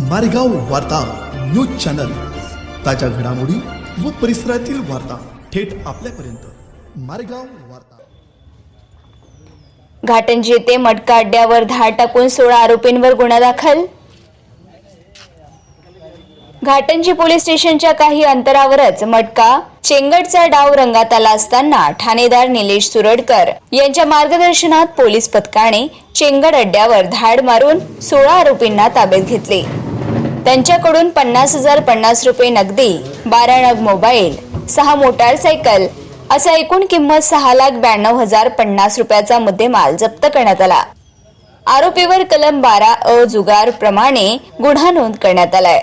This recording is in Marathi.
मारेगाव वार्ता न्यूज चॅनल. ताज्या घडामोडी व परिसरातील वार्ता थेट आपल्यापर्यंत. मारेगाव वार्ता. घाटंजी येथे मटका अड्ड्यावर धाड टाकून सोळा आरोपींवर गुन्हा दाखल? घाटंजी पोलीस स्टेशनच्या काही अंतरावरच मटका चेंगटचा डाव रंगात आला असताना ठाणेदार निलेश सुरडकर यांच्या मार्गदर्शनात पोलीस पथकाने चेंगड अड्ड्यावर धाड मारून सोळा आरोपींना ताब्यात घेतले. त्यांच्याकडून पन्नास हजार पन्नास रुपये नगदी बारा नग मोबाईल सहा मोटारसायकल असा एकूण किंमत सहा लाख ब्याण्णव हजार पन्नास रुपयाचा मुद्देमाल जप्त करण्यात आला. आरोपीवर कलम बारा अ जुगार प्रमाणे गुन्हा नोंद करण्यात आलाय.